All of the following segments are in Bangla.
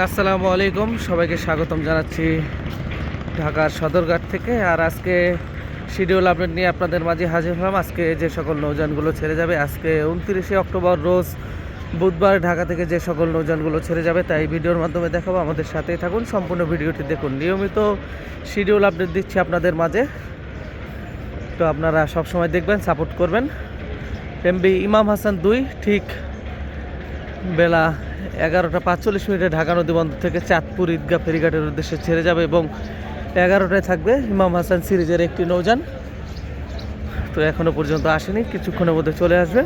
আসসালামু আলাইকুম। সবাইকে স্বাগতম জানাচ্ছি ঢাকার সদরঘাট থেকে। আর আজকে শিডিউল আপডেট নিয়ে আপনাদের মাঝে হাজির হলাম। আজকে যে সকল নৌযানগুলো ছেড়ে যাবে, আজকে উনত্রিশে অক্টোবর, রোজ বুধবার ঢাকা থেকে যে সকল নৌযানগুলো ছেড়ে যাবে, তাই ভিডিওর মাধ্যমে দেখাবো। আমাদের সাথেই থাকুন, সম্পূর্ণ ভিডিওটি দেখুন। নিয়মিত শিডিউল আপডেট দিচ্ছি আপনাদের মাঝে। তো আপনারা সবসময় দেখবেন সাপোর্ট করবেন। এমবি ইমাম হাসান দুই, ঠিক বেলা এগারোটা পাঁচচল্লিশ মিনিটে ঢাকা নদী বন্দর থেকে চাঁদপুর ঈদগাহ ফেরিঘাটের উদ্দেশ্যে ছেড়ে যাবে এবং এগারোটায় থাকবে ইমাম হাসান সিরিজের একটি নৌযান। তো এখনও পর্যন্ত আসেনি, কিছুক্ষণের মধ্যে চলে আসবে।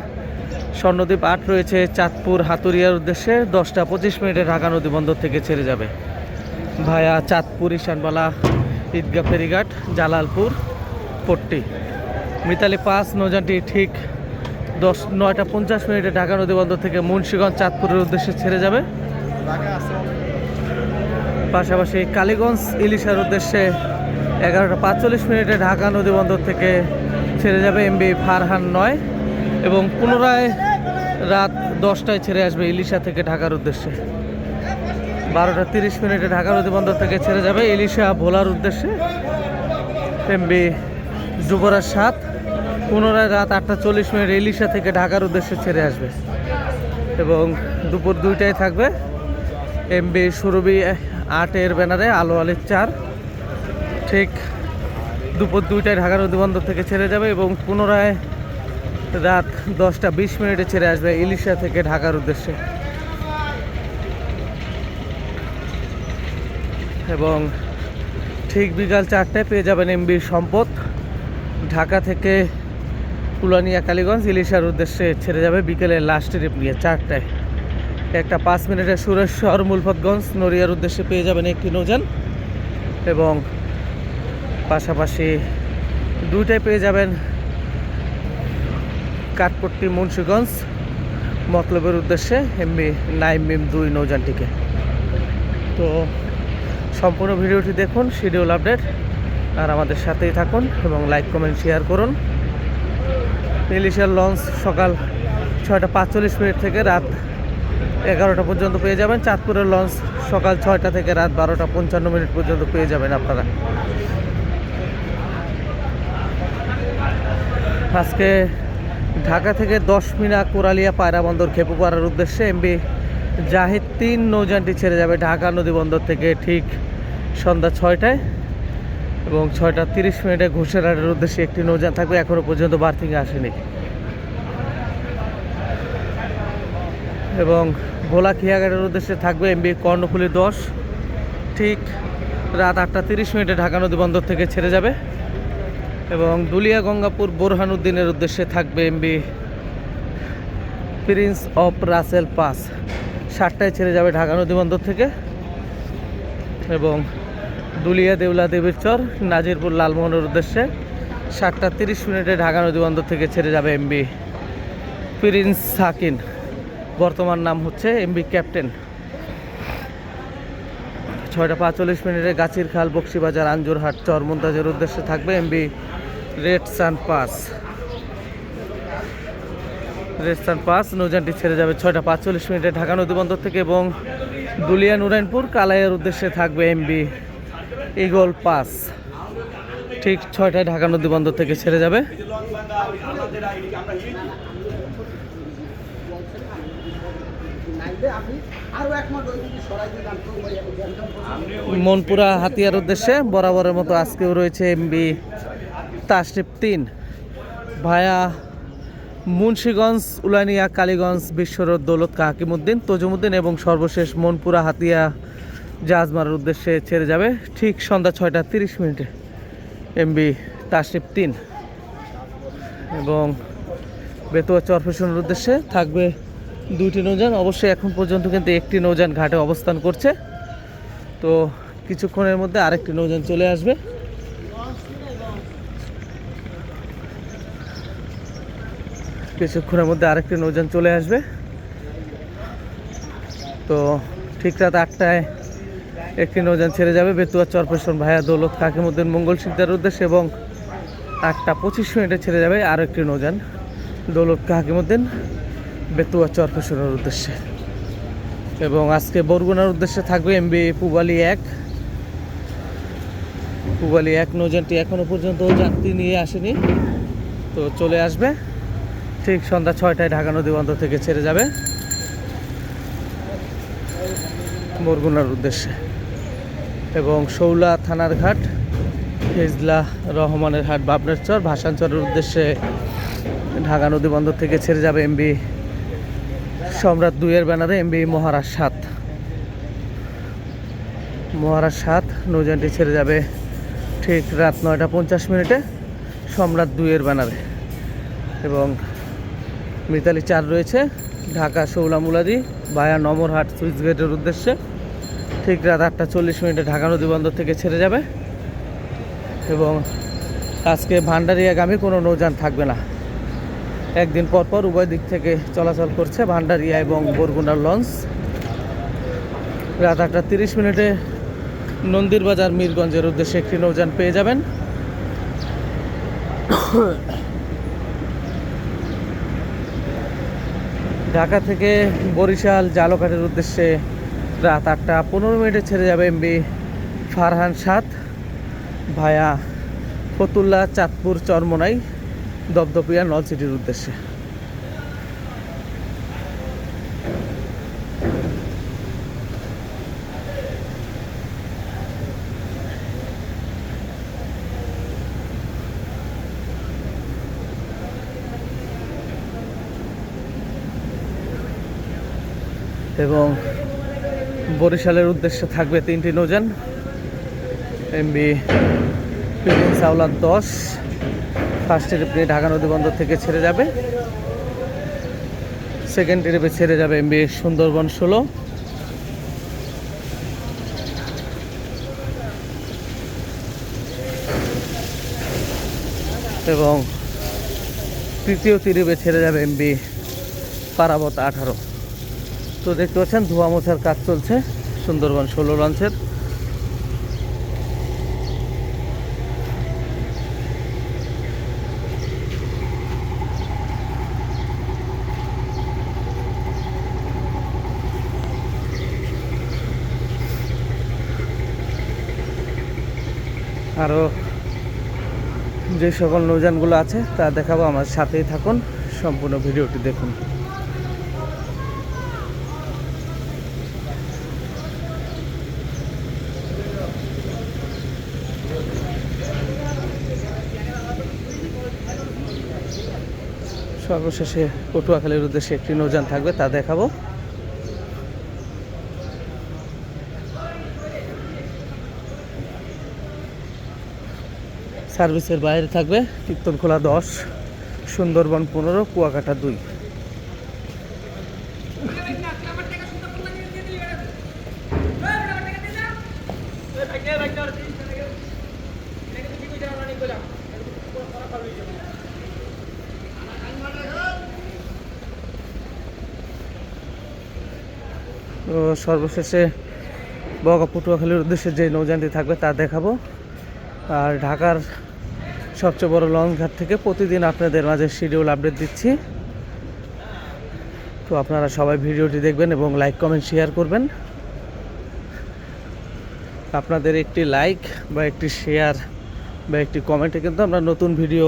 স্বর্ণদ্বীপ আট রয়েছে চাঁদপুর হাতুরিয়ার উদ্দেশ্যে, দশটা পঁচিশ মিনিটে ঢাকা নদী বন্দর থেকে ছেড়ে যাবে। ভায়া চাঁদপুর ঈশানবালা ঈদগাহ ফেরিঘাট, জালালপুর, পট্টি। মিতালি পাস নৌযানটি ঠিক দশ, নয়টা পঞ্চাশ মিনিটে ঢাকা নদী বন্দর থেকে মুন্সিগঞ্জ, চাঁদপুরের উদ্দেশ্যে ছেড়ে যাবে। পাশাপাশি কালীগঞ্জ, ইলিশার উদ্দেশ্যে এগারোটা পাঁচচল্লিশ মিনিটে ঢাকা নদী বন্দর থেকে ছেড়ে যাবে এমবি ফারহান নয় এবং পুনরায় রাত দশটায় ছেড়ে আসবে ইলিশা থেকে ঢাকার উদ্দেশ্যে। বারোটা তিরিশ মিনিটে ঢাকা নদী বন্দর থেকে ছেড়ে যাবে ইলিশা ভোলার উদ্দেশ্যে। এমবি যুবরাজ সাত। পুনরায় রাত আটটা চল্লিশ মিনিট ইলিশা থেকে ঢাকার উদ্দেশ্যে ছেড়ে আসবে। এবং দুপুর দুইটায় থাকবে এমবি সুরবি আটের ব্যানারে, আলো আলির চার। ঠিক দুপুর দুইটায় ঢাকার নদী বন্দর থেকে ছেড়ে যাবে এবং পুনরায় রাত দশটা বিশ মিনিটে ছেড়ে আসবে ইলিশা থেকে ঢাকার উদ্দেশ্যে। এবং ঠিক বিকাল চারটায় পেয়ে যাবেন এমবির সম্পদ। ঢাকা থেকে কুলানিয়া কালীগঞ্জ ইলিশার উদ্দেশ্যে ছেড়ে যাবে বিকেলে লাস্ট ট্রিপ নিয়ে চারটায়। একটা পাঁচ মিনিটের সুরেশ্বর মুলফতগঞ্জ নড়িয়ার উদ্দেশ্যে পেয়ে যাবেন একটি নৌযান এবং পাশাপাশি দুইটায় পেয়ে যাবেন কাঠপট্টি মুন্সীগঞ্জ। মতলবের উদ্দেশ্যে এমবি নাইম মিম দুই নৌযানটিকে। তো সম্পূর্ণ ভিডিওটি দেখুন, শিডিউল আপডেট। আর আমাদের সাথেই থাকুন এবং লাইক, কমেন্ট, শেয়ার করুন। ইলিশার লঞ্চ সকাল ছয়টা পাঁচচল্লিশ মিনিট থেকে রাত এগারোটা পর্যন্ত পেয়ে যাবেন। চাঁদপুরের লঞ্চ সকাল ছয়টা থেকে রাত বারোটা পঞ্চান্ন মিনিট পর্যন্ত পেয়ে যাবেন আপনারা। আজকে ঢাকা থেকে দশ মিনা কোরালিয়া পায়রা বন্দর খেপু করার উদ্দেশ্যে এমবি জাহিদ তিন নৌযানটি ছেড়ে যাবে ঢাকা নদী বন্দর থেকে ঠিক সন্ধ্যা ছয়টায়। এবং ছয়টা তিরিশ মিনিটে ঘুষেরহাটের উদ্দেশ্যে একটি নৌযান থাকবে। এখনও পর্যন্ত বার্থিং আসেনি। এবং ভোলা খিয়াঘাটের উদ্দেশ্যে থাকবে এমবি কর্ণফুলি দশ। ঠিক রাত আটটা তিরিশ মিনিটে ঢাকা নদী বন্দর থেকে ছেড়ে যাবে। এবং দুলিয়া গঙ্গাপুর বোরহানুদ্দিনের উদ্দেশ্যে থাকবে এমবি প্রিন্স অফ রাসেল পাস। সাতটায় ছেড়ে যাবে ঢাকা নদী বন্দর থেকে। এবং দুলিয়া দেউলা দেবীর চর, নাজিরপুর লালমোহনের উদ্দেশ্যে সাতটা তিরিশ মিনিটে ঢাকা নদী বন্দর থেকে ছেড়ে যাবে এমবি প্রিন্স সাকিন বর্তমান নাম হচ্ছে এমবি ক্যাপ্টেন। ছয়টা পাঁচচল্লিশ মিনিটে গাছির খাল, বক্সিবাজার, আঞ্জুরহাট, চর মুন্তাজের উদ্দেশ্যে থাকবে এমবি রেড সান পাস। রেড সান পাস, নৌযানটি ছেড়ে যাবে ছয়টা পাঁচচল্লিশ মিনিটে ঢাকা নদী বন্দর থেকে এবং দুলিয়া নুরাইনপুর, কালাইয়ের উদ্দেশ্যে থাকবে এমবি ইগল পাস। ঠিক ছয়টায় ঢাকা নদী বন্দর থেকে ছেড়ে যাবে। মনপুরা হাতিয়ার উদ্দেশ্যে বরাবরের মতো আজকেও রয়েছে এমবি তাশরিফ তিন। ভায়া মুন্সীগঞ্জ, উলানিয়া, কালীগঞ্জ, বিশ্বরোড, দৌলত, কাকিমুদ্দিন, তজুমুদ্দিন এবং সর্বশেষ মনপুরা হাতিয়া জাহাজ মারার উদ্দেশ্যে ছেড়ে যাবে। ঠিক সন্ধ্যা ছয়টা তিরিশ মিনিটে। এমবি তাশরিফ তিন। এবং বেতুয়া চরফেশনের উদ্দেশ্যে থাকবে দুইটি নৌযান। অবশ্যই এখন পর্যন্ত কিন্তু একটি নৌযান ঘাটে অবস্থান করছে। তো কিছুক্ষণের মধ্যে আরেকটি নৌযান চলে আসবে। কিছুক্ষণের মধ্যে আরেকটি নৌযান চলে আসবে। তো ঠিক রাত আটটায় একটি নৌযান ছেড়ে যাবে। বেতুয়া চরপেশন ভাইয়া দৌলত কাকিমুদ্দিন মঙ্গল সিকদার উদ্দেশ্যে এবং আটটা পঁচিশ মিনিটে ছেড়ে যাবে আরও একটি নৌযান। দৌলত কাকিমুদ্দিন বেতুয়া চরপেশনের উদ্দেশ্যে। এবং আজকে বরগুনার উদ্দেশ্যে থাকবে এমবি পুবালি এক। পুবালি এক নৌযানটি এখনও পর্যন্ত যাত্রী নিয়ে আসেনি। তো চলে আসবে। ঠিক সন্ধ্যা ছয়টায় ঢাকা নদী বন্দর থেকে ছেড়ে যাবে। বরগুনার উদ্দেশ্যে। এবং শৌলা থানার ঘাট, ফেজলা রহমানের হাট বাবনের চর ভাসানচরের উদ্দেশ্যে ঢাকা নদী বন্দর থেকে ছেড়ে যাবে এমবি সম্রাট দুইয়ের ব্যানারে এমবি মহারাজ সাত। মহারাজ সাত নৌজানটি ছেড়ে যাবে ঠিক রাত নয়টা পঞ্চাশ মিনিটে সম্রাট দুইয়ের ব্যানারে। এবং মিতালি চার রয়েছে, ঢাকা শৌলা মুলাদি বায়া নমরহাট সুইচ গেটের উদ্দেশ্যে। ঠিক রাত আটটা চল্লিশ মিনিটে ঢাকা নদী বন্দর থেকে ছেড়ে যাবে। এবং আজকে ভান্ডারিয়াগামী কোনো নৌযান থাকবে না। একদিন পর পর উভয় দিক থেকে চলাচল করছে ভান্ডারিয়া এবং বরগুনার লঞ্চ। রাত আটটা তিরিশ মিনিটে নন্দীর বাজার মিরগঞ্জের উদ্দেশ্যে একটি নৌযান পেয়ে যাবেন। ঢাকা থেকে বরিশাল জালকাঠের উদ্দেশ্যে রাত আটটা পনেরো মিনিটে ছেড়ে যাবে এমবি ফারহান সাত ভায়া ফতুল্লা, চাঁদপুর, চরমোনাই, দপদপিয়া, নল নলসিটির উদ্দেশ্যে। এবং বরিশালের উদ্দেশ্যে থাকবে তিনটি নৌযান। এমবি প্রিন্স আওলাদ দশ ফার্স্ট ট্রিপে ঢাকা নদী বন্দর থেকে ছেড়ে যাবে। সেকেন্ড ট্রিপে ছেড়ে যাবে এমবি সুন্দরবন ষোলো। এবং তৃতীয় তীরে ছেড়ে যাবে এমবি পারাবত আঠারো। তো দেখতে পাচ্ছেন, ধোয়া মোছার কাজ চলছে, সুন্দরবন ষোলো লঞ্চের। আরও যে সকল নৌযানগুলো আছে, তা দেখাবো, আমার সাথেই থাকুন, সম্পূর্ণ ভিডিওটি দেখুন। সর্বশেষে পটুয়াখালীর উদ্দেশ্যে একটি নৌযান থাকবে, তা দেখাবো। সার্ভিসের বাইরে থাকবে কীর্তনখোলা দশ, সুন্দরবন পনেরো, কুয়াকাটা দুই। তো সর্বশেষে বগা পটুয়াখালীর উদ্দেশ্যে যে নৌযানটি থাকবে তা দেখাবো। আর ঢাকার সবচেয়ে বড় লঞ্চ ঘাট থেকে প্রতিদিন আপনাদের মাঝে শিডিউল আপডেট দিচ্ছি। তো আপনারা সবাই ভিডিওটি দেখবেন এবং লাইক কমেন্ট শেয়ার করবেন। আপনাদের একটি লাইক বা একটি শেয়ার বা একটি কমেন্টে কিন্তু আমরা নতুন ভিডিও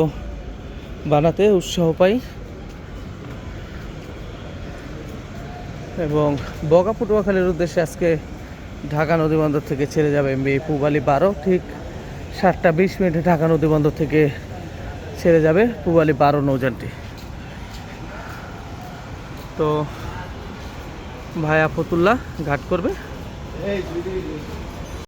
বানাতে উৎসাহ পাই। এবং বগা পটুয়াখালীর উদ্দেশ্যে আজকে ঢাকা নদীবন্দর থেকে ছেড়ে যাবে এমবি পুবালি বারো। ঠিক সাতটা বিশ মিনিটে ঢাকা নদীবন্দর থেকে ছেড়ে যাবে পুবালি বারো নৌযানটি। তো ভায়া ফতুল্লা ঘাট করবে।